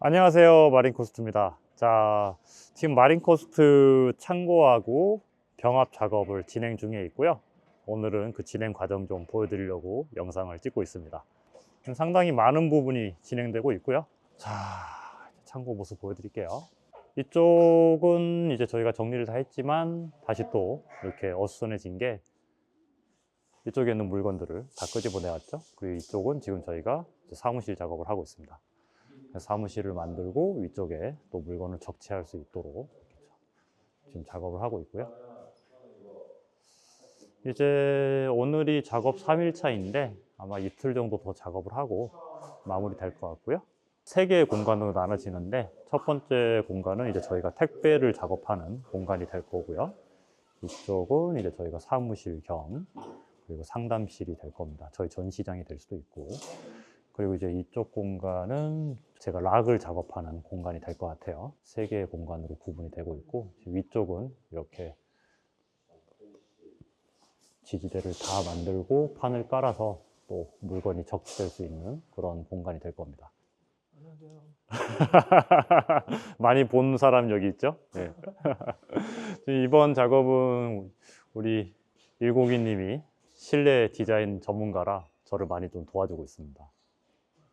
안녕하세요 마린코스트입니다. 자 지금 마린코스트 창고하고 병합 작업을 진행 중에 있고요. 오늘은 그 진행 과정 좀 보여드리려고 영상을 찍고 있습니다. 지금 상당히 많은 부분이 진행되고 있고요. 자 창고 모습 보여드릴게요. 이쪽은 이제 저희가 정리를 다 했지만 다시 또 이렇게 어수선해진 게 이쪽에 있는 물건들을 다 끄집어내왔죠. 그리고 이쪽은 지금 저희가 사무실 작업을 하고 있습니다 사무실을 만들고 위쪽에 또 물건을 적치할 수 있도록 지금 작업을 하고 있고요. 이제 오늘이 작업 3일차인데 아마 이틀 정도 더 작업을 하고 마무리 될 것 같고요. 세 개의 공간으로 나눠지는데 첫 번째 공간은 이제 저희가 택배를 작업하는 공간이 될 거고요. 이쪽은 이제 저희가 사무실 겸 그리고 상담실이 될 겁니다. 저희 전시장이 될 수도 있고 그리고 이제 이쪽 공간은 제가 락을 작업하는 공간이 될 것 같아요. 세 개의 공간으로 구분이 되고 있고 위쪽은 이렇게 지지대를 다 만들고 판을 깔아서 또 물건이 적시될 수 있는 그런 공간이 될 겁니다. 많이 본 사람 여기 있죠? 네. 이번 작업은 우리 일곡이님이 실내 디자인 전문가라 저를 많이 좀 도와주고 있습니다.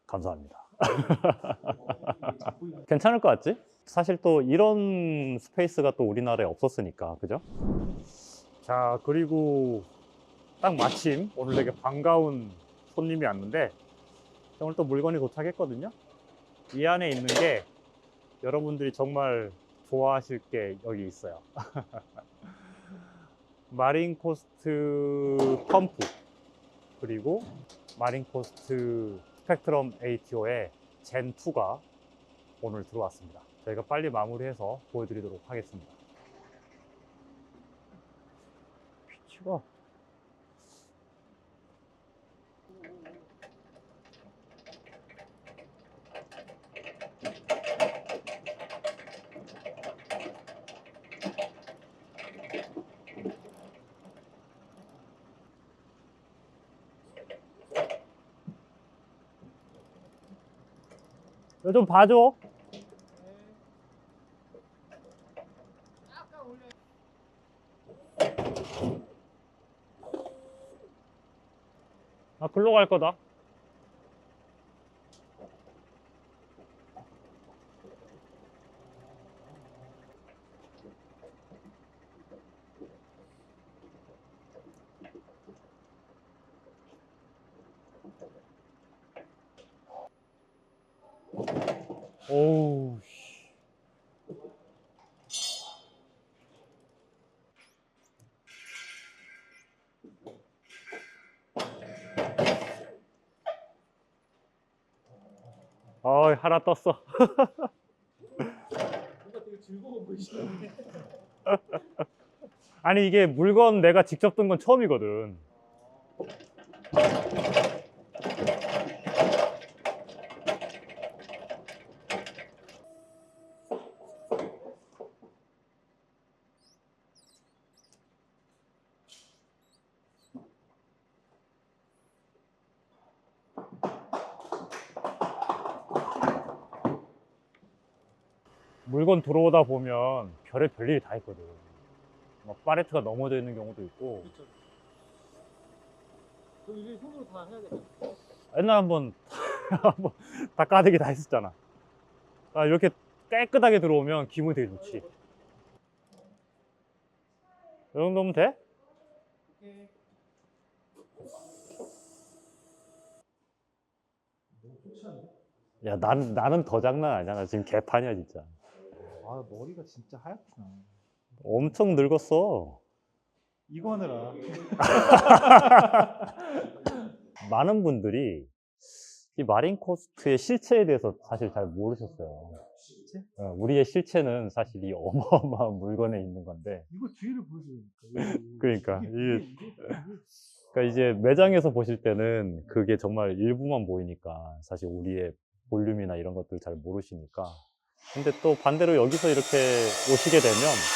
감사합니다. 괜찮을 것 같지? 사실 또 이런 스페이스가 또 우리나라에 없었으니까, 그죠? 자, 그리고 딱 마침 오늘 되게 반가운 손님이 왔는데 오늘 또 물건이 도착했거든요. 이 안에 있는 게 여러분들이 정말 좋아하실 게 여기 있어요. 마린 코스트 펌프 그리고 마린 코스트 스펙트럼 ATO의 젠2가 오늘 들어왔습니다. 저희가 빨리 마무리해서 보여드리도록 하겠습니다. 위치가 이거 좀 봐줘. 아, 글로 갈 거다. 오우, 씨. 어이, 하나 떴어. 아니, 이게 물건 내가 직접 든건 처음이거든. 물건 들어오다 보면 별의 별일이 다 있거든. 막 파레트가 넘어져 있는 경우도 있고 그럼 이게 손으로 다 해야겠다 옛날 한번 한번 다 까대기 다 했었잖아. 아, 이렇게 깨끗하게 들어오면 기분이 되게 좋지. 이 정도면 돼? 오케이 않네 야, 난, 나는 더 장난 아니야. 나 지금 개판이야, 진짜. 아 머리가 진짜 하얗구나 엄청 늙었어. 이거 하느라 많은 분들이 이 마린 코스트의 실체에 대해서 사실 잘 모르셨어요. 실제? 어, 우리의 실체는 사실 이 어마어마한 물건에 있는 건데. 이거 뒤를 보여주니까 그러니까, 이게 그러니까 이제 매장에서 보실 때는 그게 정말 일부만 보이니까 사실 우리의 볼륨이나 이런 것들 잘 모르시니까 근데 또 반대로 여기서 이렇게 오시게 되면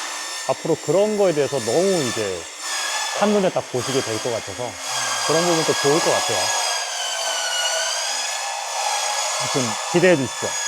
앞으로 그런 거에 대해서 너무 이제 한눈에 딱 보시게 될 것 같아서 그런 부분도 좋을 것 같아요. 아무튼 기대해 주십시오.